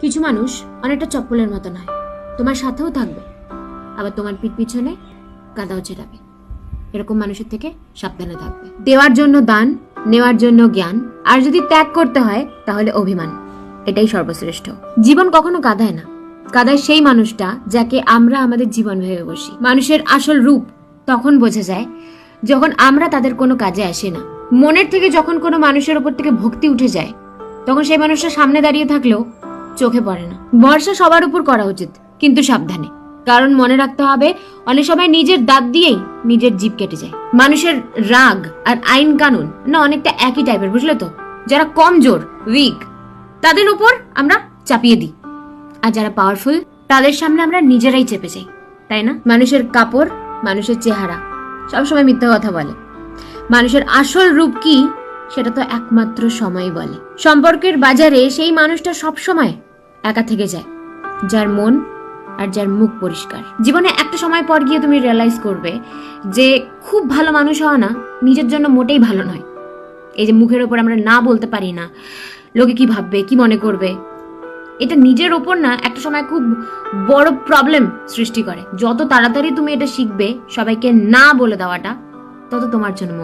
কিছু মানুষ অনেকটা চপ্পলের মতো নয়। তোমার সাথেও থাকবে। আবার তোমার পিঠ পিছনে কাদাও ছেড়াবে। এরকম মানুষের থেকে সাবধানে থাকবে। দেওয়ার জন্য দান, নেওয়ার জন্য জ্ঞান, আর যদি ত্যাগ করতে হয়, তাহলে অভিমান। এটাই সর্বশ্রেষ্ঠ। জীবন কখনো কাঁদায় না। কাদায় সেই মানুষটা যাকে আমরা আমাদের জীবন ভেবে বসি। মানুষের আসল রূপ তখন বোঝা যায় যখন আমরা তাদের কোনো কাজে আসি না। মনের থেকে যখন কোনো মানুষের ওপর থেকে ভক্তি উঠে যায়, তখন সেই মানুষটা সামনে দাঁড়িয়ে থাকলেও চোখে পড়ে না। ভরসা সবার উপর করা উচিত, কিন্তু সাবধানে। কারণ মনে রাখতে হবে, অনেক সময় নিজের দাঁত দিয়েই নিজের জীব কেটে যায়। মানুষের রাগ আর আইন কানুন না অনেকটা একই টাইপের বুঝলে তো? যারা কমজোর উইক তাদের উপর আমরা চাপিয়ে দিই। আর যারা পাওয়ারফুল তাদের সামনে আমরা নিজেরাই চেপে যাই, তাই না? মানুষের কাপড়, মানুষের চেহারা, সবসময় মিথ্যা কথা বলে। মানুষের আসল রূপ কি, সেটা তো একমাত্র সময় বলে। সম্পর্কের বাজারে সেই মানুষটা সব সময় একা থেকে যায়, যার মন আর যার মুখ পরিষ্কার জীবনে একটা সময় পর গিয়ে তুমি রিয়েলাইজ করবে যে খুব ভালো মানুষ হওয়া না নিজের জন্য মোটেই ভালো নয় এই যে মুখের ওপর আমরা না বলতে পারি না, লোকে কি ভাববে, কি মনে করবে, এটা নিজের ওপর না একটা সময় খুব বড় প্রবলেম সৃষ্টি করে যত তাড়াতাড়ি তুমি এটা শিখবে, সবাইকে না বলে দেওয়াটা তত তোমার জন্য।